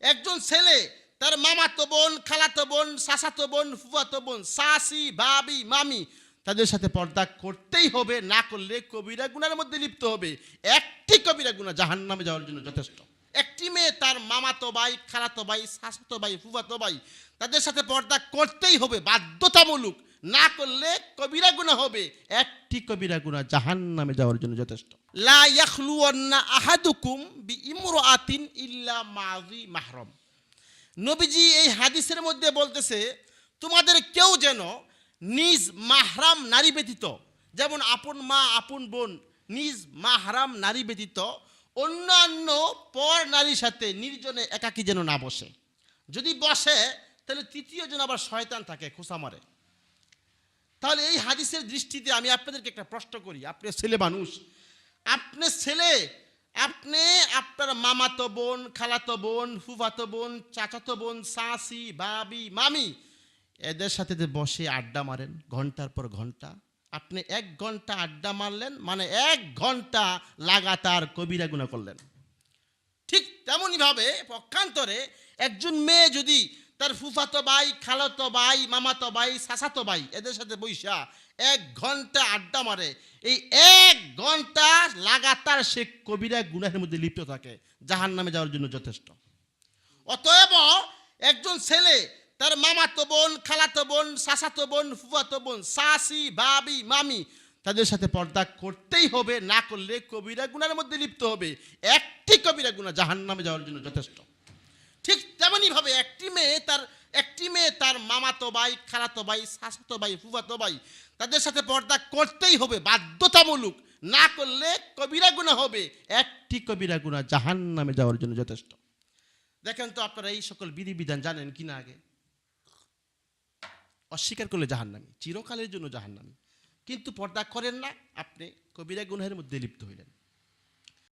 একজন ছেলে, তার মামাতো বোন, খালাতো বোন সাসাতো বোন, ফুফাতো বোন শাসি ভাবি, মামি, তাদের সাথে পর্দা করতেই হবে, না করলে কবিরা গুনার মধ্যে লিপ্ত হবে। একটি কবিরা গুণা জাহান নামে যাওয়ার জন্য যথেষ্ট। তার মামাতো ভাই খালাতো ভাই সাসাতো ভাই ফুফাতো ভাই, তাদের সাথে পর্দা করতেই হবে, বাধ্যতামূলক। না করলে কবিরা গুণা হবে। একটি কবিরা গুণা জাহান নামে যাওয়ার জন্য যথেষ্ট। লা আহাদুকুম বি ইল্লা মাহরম। নবীজি এই হাদিসের মধ্যে বলতেছে, তোমাদের কেউ যেন নিজ মাহরাম নারী ব্যতীত, যেমন আপন মা, আপন বোন, নিজ মাহরাম নারী ব্যতীত অন্যান্য পর নারীর সাথে নির্জনে একাকী যেন না বসে। যদি বসে, তাহলে তৃতীয় জন আবার শয়তান থাকে, খোসা মারে। তাহলে এই হাদিসের দৃষ্টিতে আমি আপনাদেরকে একটা প্রশ্ন করি। আপনি ছেলে মানুষ, আপনি ছেলে, আপনি আপনার মামাতো বোন, খালাতো বোন, ফুফাতো বোন, চাচাতো বোন, সাসি, বাবি, মামি, এদের সাথে বসে আড্ডা মারেন, ঘণ্টার পর ঘণ্টা আপনি এক ঘণ্টা আড্ডা মারলেন মানে এক ঘণ্টা লাগাতার কবিরা গুণা করলেন। ঠিক তেমনইভাবে পক্ষান্তরে একজন মেয়ে যদি তার ফুফাতো ভাই, খালাতো ভাই, মামাতো ভাই, সাসাতো ভাই এদের সাথে বৈশা এক ঘণ্টা আড্ডা মারে, এই এক ঘণ্টা লাগাতার সে কবিরা গুনাহের মধ্যে লিপ্ত থাকে। জাহান নামে যাওয়ার জন্য যথেষ্ট। অতএব একজন ছেলে তার মামাতো বোন, খালাতো বোন সাসাতো বোন, ফুফাতো বোন সাসি ভাবি, মামি তাদের সাথে পর্দা করতেই হবে, না করলে কবিরা গুনার মধ্যে লিপ্ত হবে। একটি কবিরা গুণা জাহান নামে যাওয়ার জন্য যথেষ্ট। ঠিক তেমনই ভাবে একটি মেয়ে তার, একটি মেয়ে তার মামাতো ভাই, খালাতো ভাই সাসাতো ভাই, ফুফাতো ভাই তাদের সাথে পর্দা করতেই হবে, বাধ্যতামূলক। না করলে কবিরা গুণা হবে, একটি কবিরা গুণা জাহান নামে যাওয়ার জন্য যথেষ্ট। দেখেন তো আপনারা এই সকল বিধিবিধান জানেন কিনা আগে? অস্বীকার করলে জাহান্নামী, চিরকালের জন্য জাহান্নামী। কিন্তু পর্দা করেন না আপনি কবিরা গুনহের মধ্যে লিপ্ত হইলেন।